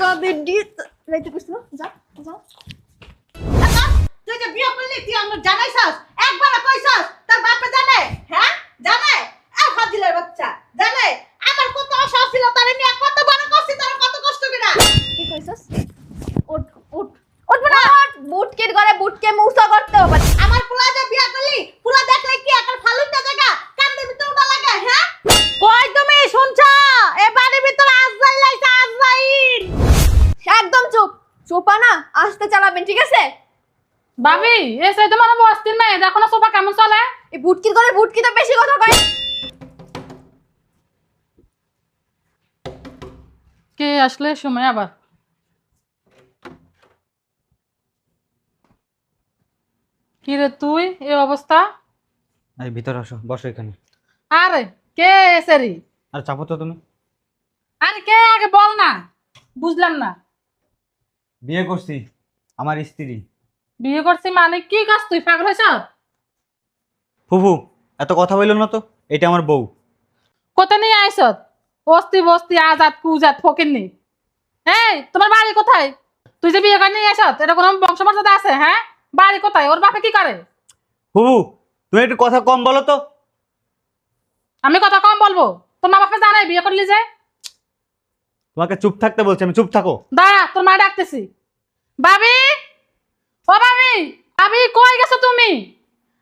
কাদের দিয়ে রাইতে কইছ না যা যা তুই যে বিয়ে করলি তুই আমার জানাইছস? একবার কইছস তোর বাপে জানে? হ্যাঁ? জানে? এ ফাজিলের বাচ্চা জানে? আমার কত আশা ছিল তারে নিয়ে কত বড় করছি তার কত কষ্ট করে। কি কইছস? না বুটকের ঘরে বুটকে মুসা করতে হবে। আমার পুলা ভাবি এসে তোমার বস্তির মেয়ে দেখো না সোফা কেমন চলে? এই বুটকির ঘরে বুটকি তো বেশি কথা কয়। কে আসলে? সময় আবার। কি রে তুই? এই অবস্থা? এই ভিতরে আসো বসো এখানে। আরে কে এসে রে? আর চাপো তো তুমি। আরে কে? আগে বল না। বুঝলাম না। বিয়ে করছি আমার স্ত্রী। বিয়ে করছি মানে কি কাজ? তুই পাগল হয়েছ? ফুফু এত কথা বলল না তো? এটা আমার বউ। কোথায় নিয়ে আইস বস্তি বস্তি আজাদ কুজাত ফকির নি এই তোমার বাড়ি কোথায়? তুই যে বিয়ে করে নিয়ে আইস এটা কোনো বংশমর্যাদা আছে হ্যাঁ? বাড়ি কোথায়? ওর বাপে কি করে? ফুফু তুমি একটু কথা কম বলো তো। আমি কথা কম বলব? তোর মা বাপে জানে বিয়ে করলি যে? তোমাকে চুপ থাকতে বলছি আমি চুপ থাকো। দাঁড়া তোর মা ডাকতেছি। ভাবি! ও ভাবি ভাবি কই গেছো তুমি?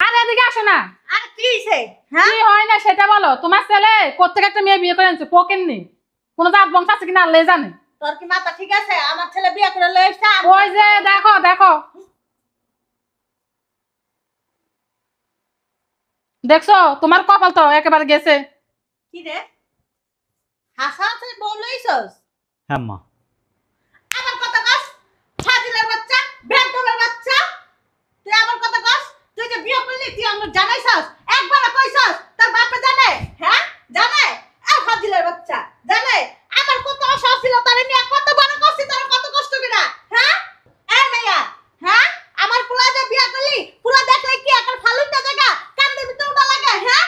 আরে এদিকে আসো না। আর কি হইছে? হ্যাঁ? কি হয় না সেটা বলো। তোমার ছেলে কোথেকে একটা মেয়ে বিয়ে করে আনছে পকেন নি কোনো জাত বংশ আছে কিনা আল্লাহ জানে। তোর কি মাথা ঠিক আছে? আমার ছেলে বিয়ে করে লয়ে এসছে ওই যে দেখো দেখো। দেখছ? তোমার কপাল তো একেবারে গেছে। কি রে? হাসা আছে বউ লইছস? হ্যাঁ মা আমার কথা কস ফাজিলের বাচ্চা বেদবের বাচ্চা তুই আমার কথা কস তুই যে বিয়ে করলি তুই আমার জানাইছাস? একবার কইছাস? তার বাপে জানে? হ্যাঁ? জানে? এ ফাজিলের বাচ্চা, জানে? আমার কত আশা ছিল তারে নিয়ে কত বড় করছি তার, কত কষ্ট করে হ্যাঁ? এ মেয়া হ্যাঁ? আমার পুলা যে বিয়া করলি, পুলা দেখলে কি একটা ফালুটা জায়গা? কান্দে ভিতর উঠা লাগে হ্যাঁ?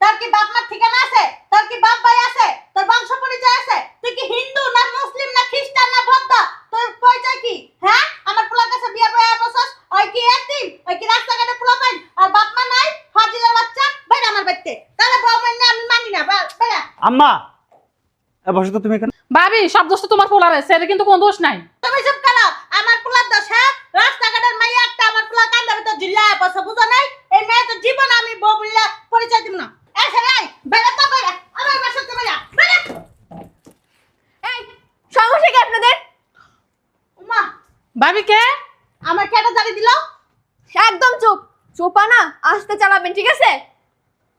তোর কি বাপ মার ঠিকানা আছে তোর কি বাপ ভাই আছে তোর বংশ পরিচয় আছে তুই কি হিন্দু না মুসলিম না খ্রিস্টান না বৌদ্ধ তোর পরিচয় কি হ্যাঁ আমার পোলার কাছে বিয়ে বয়ে বসস ওই কি এতিম ওই কি রাস্তাঘাটে পোলা পাইন আর বাপ মা নাই ফাজিলের বাচ্চা বাইরে আমার বাড়িতে তাহলে বউ মানে আমি মানি না বাইরে আম্মা এ, বসো তো তুমি এখানে। ভাবি সব দোষ তো তোমার পোলারে সেটা কিন্তু কোনো দোষ নাই। তুমি চুপ আমার পোলার দোষ হ্যাঁ? রাস্তাঘাটের মাইয়া একটা আমার পোলা কান্দা ভিতর জিল্লা বসে বুঝো নাই? এই মেয়ে তো জীবন আমি বউ বললে পরিচয় দিব না। এসে রাই বেড়ে তো বেড়ে আমার বেড়ে বেড়ে। এই সমস্যা কি আপনাদের? উমা ভাবি কে? আমার কেটে দাঁড়িয়ে দিল। একদম চুপ। চুপা না আস্তে চালাবেন ঠিক আছে?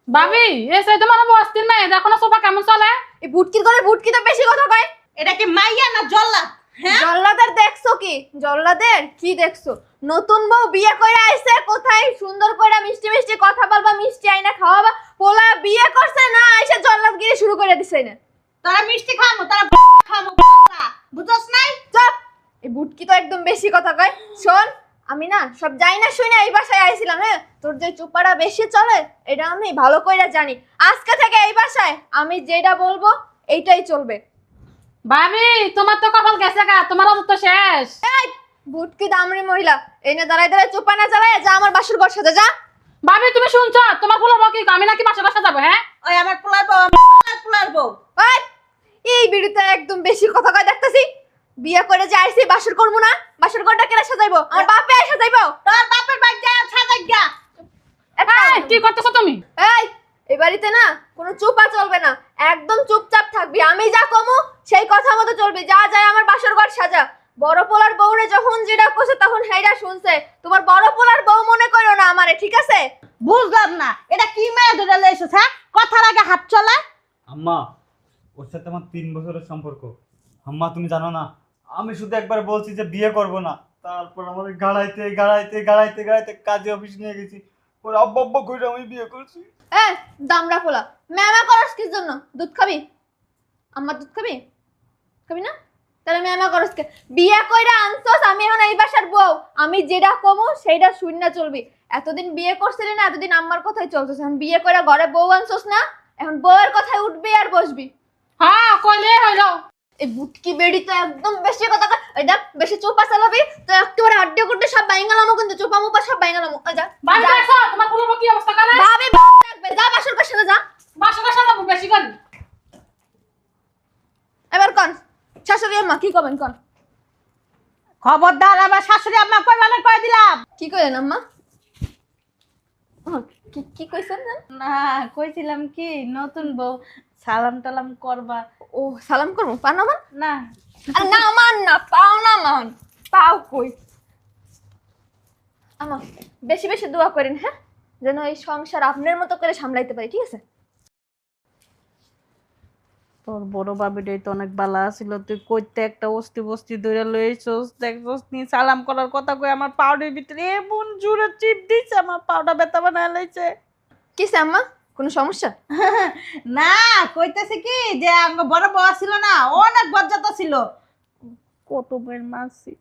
ভাবি এসে তোমার বস্তির মেয়ে দেখো না সোফা কেমন চলে? এই বুটকির ঘরে বুটকি তো বেশি কথা কয়। এটা কি মাইয়া না জল্লা হ্যাঁ? জল্লাদের দেখছ কি? জল্লাদের? কি দেখছ? নতুন বউ বিয়ে করে আইছে কোথায় সুন্দর করে মিষ্টি মিষ্টি কথা বলবা মিষ্টি আইনা খাওয়াবা। পোলা বিয়ে করছে না আইসা জল্লাদগিরি শুরু করে দিছে না তোরা মিষ্টি খামো তোরা খামো বুঝছস নাই? চুপ! এই বুটকি তো একদম বেশি কথা কয়। শোন আমি না সব যাই না শুনে এই বাসায় আইছিলাম হ্যাঁ? তোর যে চুপাটা বেশি চলে এটা আমি ভালো কইরা জানি। আজকে থেকে এই বাসায় আমি যেটা বলব এইটাই চলবে। ভাবি তোমার তো কপাল গেছে গা তোমার অবস্থা তো শেষ। এই বুটকি দামরি মহিলা এনে দাঁড়াই দাঁড়াই চুপা না চালায় যা আমার বাসুর ঘর সাথে যা। ভাবি তুমি শুনছো? তোমার ফুলের বউ কি? আমি নাকি বাসা বাসা যাব হ্যাঁ? ওই আমার পোলার বউ আমার পোলার বউ। ওই, এই বিড়িতে একদম বেশি কথা কয় দেখতেছি। বিয়ে করে যে আইছি বাসুর করব না? বাসুর ঘরটা কেটে সাজাইবো? আমার বাপে সাজাইবো? তোর বাপের বাড়ি যা সাজাই গা এই, কি করতেছো তুমি? এই এই বাড়িতে না কোনো চুপা চলবে না। একদম চুপচাপ থাকবি। আমি যা কমু সেই কথা মতো চলবি। যা যায় আমার বাসর ঘর সাজা। বড় পোলার বউরে যখন যেটা করছে তখন হেইরা শুনছে। তোমার বড় পোলার বউ মনে করো না আমারে ঠিক আছে? বুঝলাম না। এটা কি মেয়ে ধরে লইছিস হ্যাঁ? কথার আগে হাত চলে। আম্মা ওর সাথে আমার তিন বছরের সম্পর্ক। আম্মা তুমি জানো না আমি শুধু একবার বলছি যে বিয়ে করব না। তারপর আমাদের গাড়াইতে গাড়াইতে গাড়াইতে গাড়াইতে কাজে অফিস নিয়ে গেছি। ওর আব্বা আব্বা করে আমি বিয়ে করছি। এ দামড়া পোলা ম্যামা করস কিস জন্য? দুধ খাবি? আমার দুধ খাবি? খাবি না? তাহলে ম্যামা করস কে? বিয়ে কইরা আনছস আমি এখন এই বাসার বউ। আমি যেটা কমু সেইটা শূন্য চলবি। এতদিন বিয়ে করছিলি না এতদিন আমার কথাই চলতেছে। এখন বিয়ে কইরা ঘরে বউ আনছস না এখন বউয়ের কথায় উঠবি আর বসবি। হ্যাঁ কইলে হইল। এই বুটকি বেড়ি তো একদম বেশি কথা দেখ বেশি চোপা চালাবি তো একেবারে আড্ডে করতে সব বাইঙ্গালামো কিন্তু চোপা মোপা সব বাইঙ্গালামো যা যা। তোমার পুরো কি অবস্থা করে ভাবি থাকবে যা বাসর কাছে যা। বাসাটা সাজাবো বেশি করি এবার কন শাশুড়ি আম্মা কি করবেন কন? খবরদার আমার শাশুড়ি আম্মা কই মানে কই দিলাম? কি কইলেন আম্মা? কি কি কইছেন জান? না কইছিলাম কি নতুন বউ। সালাম টালাম করবা। ও সালাম করব? পান আমার? না। না মান না পাও না মান পাও কই? আমা বেশি বেশি দোয়া করেন হ্যাঁ? যেন এই সংসার আপনার মতো করে সামলাইতে পারি ঠিক আছে? তোর বড় বাবিটাই তো অনেক বালা ছিল তুই কইতে একটা অস্তি বস্তি ধরে লইছস দেখছস নি? সালাম করার কথা কই আমার পাউডার ভিতরে এমন জোরে চিপ দিছে আমার পাউডার ব্যথা বানায় লাইছে। কিসে আম্মা? কোনো সমস্যা? না কইতেছে কি যে আঙ্গ বড় বউ ছিল না অনেক বজ্জাত ছিল কত বের মারছি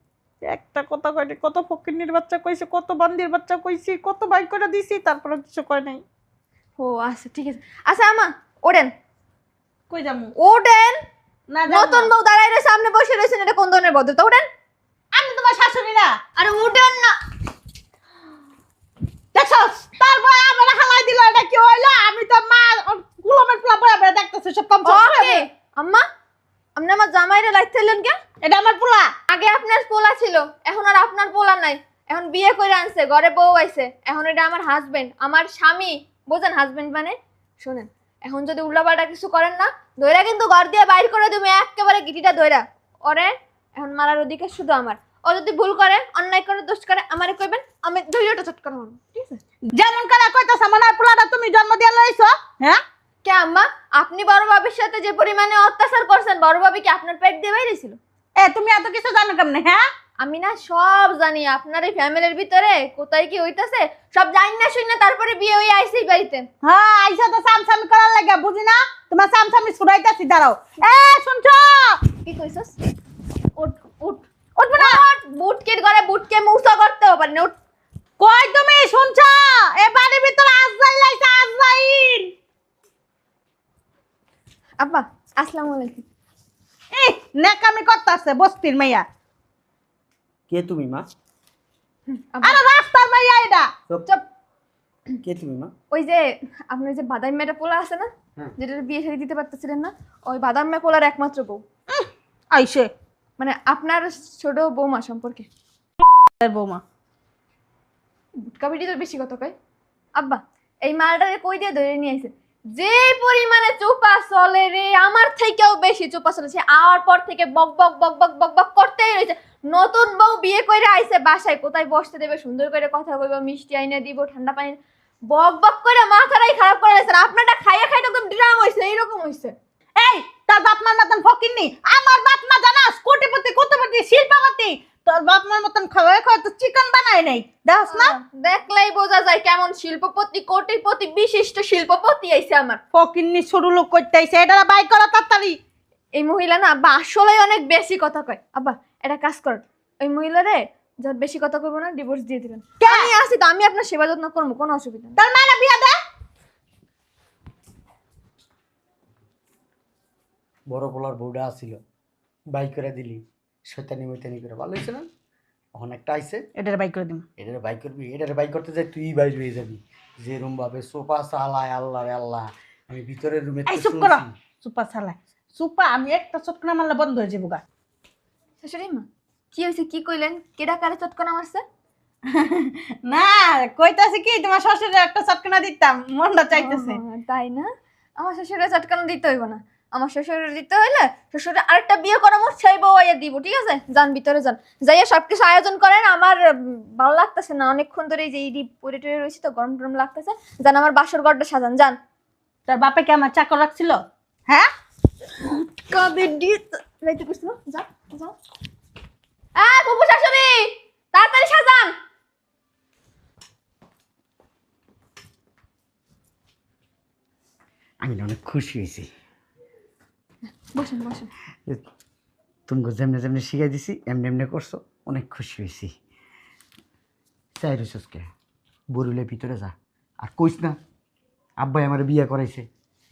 একটা কথা কয়নি কত ফকিন্নির বাচ্চা কইছে কত বান্দির বাচ্চা কইছি কত বাই করে দিছি তারপরে কিছু কয় নাই। ও আচ্ছা ঠিক আছে। আচ্ছা আমা ওড়েন। কই যামু? ওড়েন না নতুন। বউ দাঁড়াই রয়েছে সামনে বসে রয়েছেন এটা কোন ধরনের ভদ্রতা? ওড়েন। আমি তোমার শাশুড়ি না আরে উঠেন না। দেখছস? আমার হালাই দিল এটা কি হইল? আমি তো মা গুলামের পোলা বয়া বয়া দেখতেছি সব কম ওকে আম্মা আপনি আমার জামাইরে লাইতেলেন কে এটা আমার পোলা। আগে আপনার পোলা ছিল এখন আর আপনার পোলা নাই। এখন বিয়ে করে আনছে ঘরে বউ আইছে। এখন এটা আমার হাজবেন্ড আমার স্বামী। বোঝেন হাজবেন্ড মানে? শোনেন এখন যদি উল্লাপাল্টা কিছু করেন না ধইরা কিন্তু ঘর দিয়ে বাইর করে তুমি একেবারে গিটিটা ধইরা। ওরে এখন মারার অধিকার শুধু আমার। ও যদি ভুল করে অন্যায় করে দোষ করে আমারে কইবেন আমি ধৈর্যটা ঠিক আছে যেমন করে কইতাছ মনে হয় পোলাটা তুমি জন্ম দিয়ে লইছো হ্যাঁ? কে আম্মা? আপনি বড় বাবির সাথে যে পরিমাণে অত্যাচার করছেন বড় বাবি কি আপনার পেট দিয়ে বাইরেছিল? এ তুমি এত কিছু জানো কেমনে হ্যাঁ? আমি না সব জানি আপনার এই ফ্যামিলির ভিতরে কোথায় কি হইতাছে সব জানি না শুনি না তারপরে বিয়ে হয়ে এই বাড়িতে। হ্যাঁ আইসা তো সামসামি করার লাগে বুঝি না? তোমার সামসামি ছুড়াইতাছি দাঁড়াও। এ শুনছো? কি কইছস উঠ উঠ উঠবো না বুটকির ঘরে বুটকে মুসা করতেও পারি না উঠ কই তুমি শুনছো এ বাড়ির ভিতরে আজরাইল আইছে আজরাইল আব্বা আসসালামু আলাইকুম এই নেকামি করতাছে বস্তির মাইয়া। কে তুমি মা? আব্বা, আরে রাস্তার মাইয়া এটা। চুপ। কে তুমি মা? ওই যে আপনার যে বাদাম মেয়েটা পোলা আছে না হ্যাঁ। যেটা বিয়ে শাড়ি দিতে পারতেছিলেন না ওই বাদাম মেয়ে পোলার একমাত্র বউ। আইসে। মানে আপনার ছোট বৌমা সম্পর্কে। বৌমা। গুটকা বিড়ি তো বেশি কত কয়। আব্বা এই মালটারে কই দিয়ে ধরে নিয়ে আইছে? যে পরিমাণে চোপা চলে রে, আমার থেকেও বেশি চোপা চলেছে আওয়ার পর থেকে বক বক বক বক বক বক করতেই রয়েছে। নতুন বউ বিয়ে করে আইছে বাসায়, কোথায় বসতে দেবে, সুন্দর করে কথা কইব মিষ্টি আইনে দিব, ঠান্ডা পানি বক বক করে মাথাটাই খারাপ করে দিয়েছেন আপনারটা খাইয়ে খাইতে একদম ড্রাম হয়েছে এইরকম হয়েছে এই, তোর বাপ মার মতন ফকিননি, আমার বাপ মা জানাস, কোটিপতি কোটিপতি, শিল্পপতি তোর বাপ মার মতন খাওয়াই খাওয়া তো চিকেন বানায় নাই। দেখস না? দেখলেই বোঝা যায় কেমন শিল্পপতি কোটিপতি বিশিষ্ট শিল্পপতি আইছে আমার। ফকিননি সরু লোক করতে আইছে এটা বাই করা তাড়াতাড়ি। এই মহিলা না আব্বা আসলে অনেক বেশি কথা কয়। আব্বা এটা কাজ কর ওই মহিলারে যার বেশি কথা কইবো না ডিভোর্স দিয়ে দিবেন। আমি আসি তো আমি আপনার সেবা যত্ন করব কোনো অসুবিধা নেই। তোর মায়ের বিয়া দে বড় পোলার বউডা আসছিল বাই করে দিলি। শৈতানি মৈতানি করে ভালো হয়েছে না? অনেকটা আইছে। এটার বাই করে দিম। এটারে বাই করবি এটারে বাই করতে যাই তুই বাইর হয়ে যাবি। যে রুম ভাবে সোফা সালায় আল্লাহ আল্লাহ। আমি ভিতরের রুমে এই চুপ করো সুপা সালা সুপা আমি একটা চটকনা মারলে বন্ধ হয়ে যাব গা। শাশুড়ি মা কি হয়েছে কি কইলেন? কেডা কারে চটকনা মারছে? না কইতাছি কি তোমার শ্বশুরের একটা চটকনা দিতাম মনটা চাইতেছে। তাই না? আমার শ্বশুরের চটকানো দিতে হইব না। আমার শ্বশুরের দিতে হইলে শ্বশুরে আরেকটা বিয়ে করামো সেই বউ আইয়া দিব ঠিক আছে? যান ভিতরে যান। যাইয়া সবকিছু আয়োজন করেন আমার ভালো লাগতেছে না। অনেকক্ষণ ধরে যে ইডি পরে টরে রয়েছে তো গরম টরম লাগতেছে। যান আমার বাসর ঘরটা সাজান যান। তার বাপে কি আমার চাকর রাখছিল? হ্যাঁ? কবে ডিট লাইতে কইছিল? যা যা। আ বুবু শাশুড়ি! তাড়াতাড়ি সাজান! আমি অনেক খুশি হয়েছি। বসেন বসেন। তুমি যেমনি যেমনি শিখাই দিছি এমনি এমনি করছ অনেক খুশি হয়েছি। চাই রইছসকে বরুলে ভিতরে যা। আর কইস না আব্বাই আমার বিয়ে করাইছে।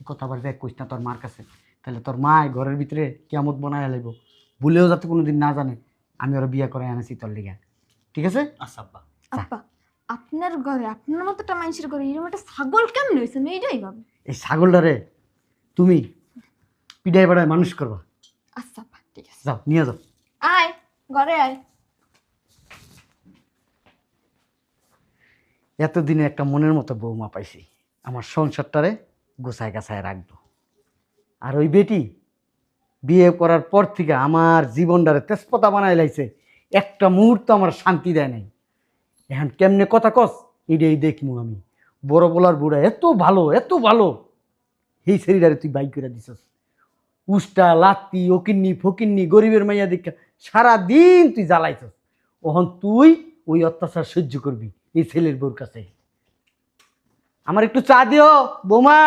কথা আবার দেখ কইস না তোর মার কাছে। তাহলে তোর মা ঘরের ভিতরে কেমত বানায় লাগব বলেও যাতে কোনোদিন না জানে আমি ওরা বিয়ে করে আনেছি তোর লিগা। ঠিক আছে? আচ্ছা আব্বা। আব্বা আপনার ঘরে আপনার মতো একটা মানুষের ঘরে এরকম একটা ছাগল কেমন হয়েছে আমি এইটাই ভাবি। এই ছাগলটারে তুমি পিডাই পাড়ায় মানুষ করবা। আচ্ছা আব্বা ঠিক আছে যাও নিয়ে যাও। আয় ঘরে আয়। এতদিনে একটা মনের মতো বৌমা পাইছি। আমার সংসারটারে গোছায় গাছায় রাখব। আর ওই বেটি বিয়ে করার পর থেকে আমার জীবনটারে তেজপাতা বানায় লাইছে। একটা মুহূর্ত আমার শান্তি দেয় নাই। এখন কেমনে কথা কস এটাই দেখমু আমি। বড় বলার বুড়া এত ভালো এত ভালো। এই শরীরারে তুই বাইক করে দিছস। উষ্টা, লাত্তি, ওকিন্নি, ফকিন্নি, গরিবের মাইয়া দীক্ষা, সারাদিন তুই জ্বালাইছস। ওহন তুই ওই অত্যাচার সহ্য করবি এই ছেলের বোর কাছে। আমার একটু চা দিও, বৌমা।